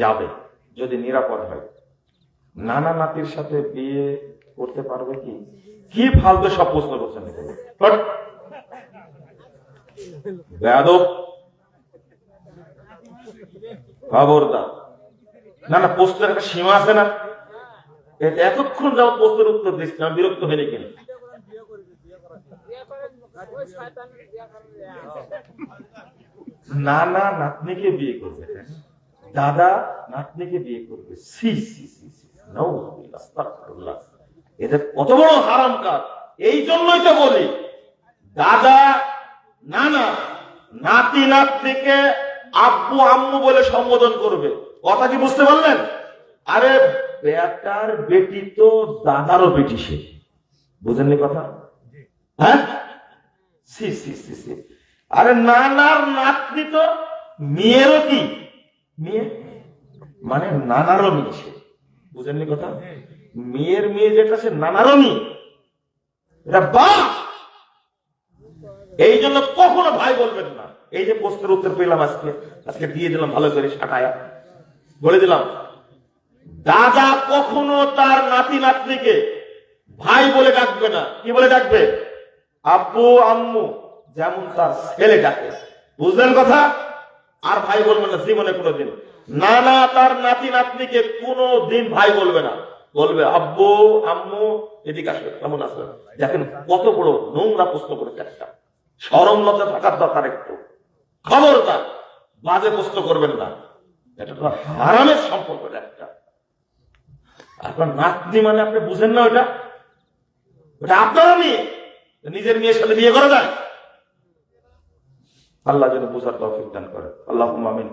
যাবে, যদি নিরাপদ হয়। নানা নাতির সাথে বিয়ে করতে পারবে কি? কি ফালতু সব প্রশ্ন করছেন না না, প্রশ্নের একটা সীমা আছে না? এতক্ষণ যাও প্রশ্নের উত্তর দিচ্ছি, আমি বিরক্ত হয়ে কিনা নানা নাতনিকে বিয়ে করবে হ্যাঁ? দাদা নাতনিকে বিয়ে করবে। সি সি সি সি। এটা কত বড় হারাম কাজ। এই জন্যই তো বলি, দাদা, নানা, নাতি, নাতনিকে আব্বু, আম্মু বলে সম্বোধন করবে। কথা কি বুঝতে পারলেন? আরে, বেটার বেটি তো দাদারও বেটি সে। বুঝেননি কথা? হ্যাঁ? সি সি সি সি। আরে, নানার নাতনি তো মেয়েরও কি? মেয়ে? মানে কথা? মেয়ের মেয়ে যেটা, সে এই জন্য কখনো ভাই বলবেন না। এই যে প্রশ্নের উত্তর পেলাম আজকে আজকে দিয়ে দিলাম ভালো করে, সাটায়া। বলে দিলাম, দাদা কখনো তার নাতি নাতনিকে ভাই বলে ডাকবে না। কি বলে ডাকবে? আব্বু, আম্মু, যেমন তার ছেলে ডাকে। বুঝলেন কথা? আর ভাই বলবে না জীবনে কোনোদিন। নানা তার নাতি নাতনিকে কোনো দিন ভাই বলবে না। বলবে, আব্বু, আম্মু, এদিকে আসবে, কেমন আসবে দেখেন কত বড় নোংরা প্রশ্ন করেছে একটা। সরম লজ্জা থাকার দরকার একটু। খবরদার, বাজে প্রশ্ন করবেন না। এটা তো হারামের সম্পর্ক একটা। আপনার নাতনি মানে আপনি বুঝেন না ওটা ওটা আপনার মেয়ে। নিজের মেয়ের সাথে বিয়ে করা যায়? আল্লাহ যেন বুঝার তৌফিক দান করে। আল্লাহ আমিন।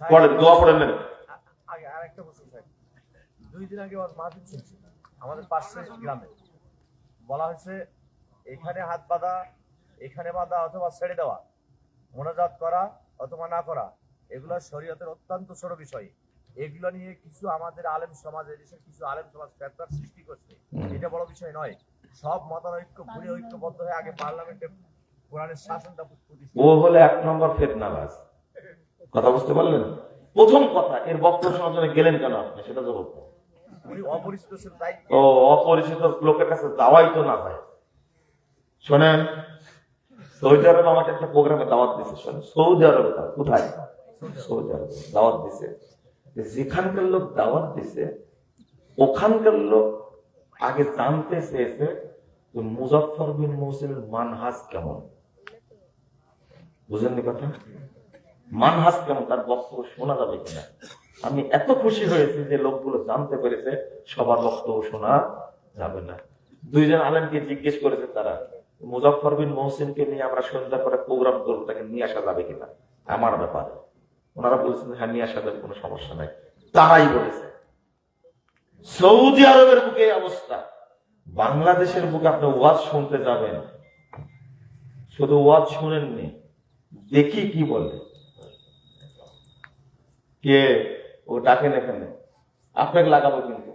পড়েন দোয়া পড়েন নেন। আগে আর প্রশ্ন স্যার। দুই দিন আগে মাহফিল শুনছি আমাদের পাশের গ্রামে। বলা হয়েছে এখানে হাত বাঁধা এখানে বাঁধা অথবা ছেড়ে দেওয়া মোনাজাত করা অথবা না করা এগুলো শরীয়তের অত্যন্ত ছোট বিষয়। এগুলো নিয়ে কিছু আমাদের আলেম সমাজ এদেশের কিছু আলেম সমাজ ফেতনার সৃষ্টি করছে। এটা বড় বিষয় নয়। সব মতানৈক্য ঘুরে ঐক্যবদ্ধ হয়ে আগে পার্লামেন্টে ও হলে এক নম্বর ফেতনাবাজ। কথা বুঝতে পারলেন? প্রথম কথা এর বক্তব্য শোনার জন্য গেলেন কেন আপনি? সেটা জবাব ও অপরিচিত লোকের কাছে যাওয়াই তো না হয়। শোনেন সৌদি আরব আমাকে একটা প্রোগ্রামে দাওয়াত দিছে শোনেন। সৌদি আরবে কোথায়? সৌদি আরবে। দাওয়াত দিছে। যেখানকার লোক দাওয়াত দিছে ওখানকার লোক আগে জানতে চেয়েছে মুজফর বিন মৌসিমের মানহাজ কেমন। বুঝেননি কথা? মানহাজ কেমন? তার বক্তব্য শোনা যাবে কিনা? আমি এত খুশি হয়েছি যে লোকগুলো জানতে পেরেছে, সবার বক্তব্য শোনা যাবে না। দুইজন আলেমকে জিজ্ঞেস করেছে তারা মুজফর বিন মহসিনকে নিয়ে আমরা সন্ধ্যা করে প্রোগ্রাম করব, তাকে নিয়ে আসা যাবে কিনা? আমার ব্যাপারে। ওনারা বলছেন হ্যাঁ নিয়ে আসা কোনো সমস্যা নাই। তারাই বলেছে। সৌদি আরবের বুকে অবস্থা। বাংলাদেশের বুকে আপনি ওয়াজ শুনতে যাবেন। শুধু ওয়াজ শুনেননি দেখি কি বলে। কে? ও ডাকেন এখানে আপনাকে লাগাবো কিন্তু।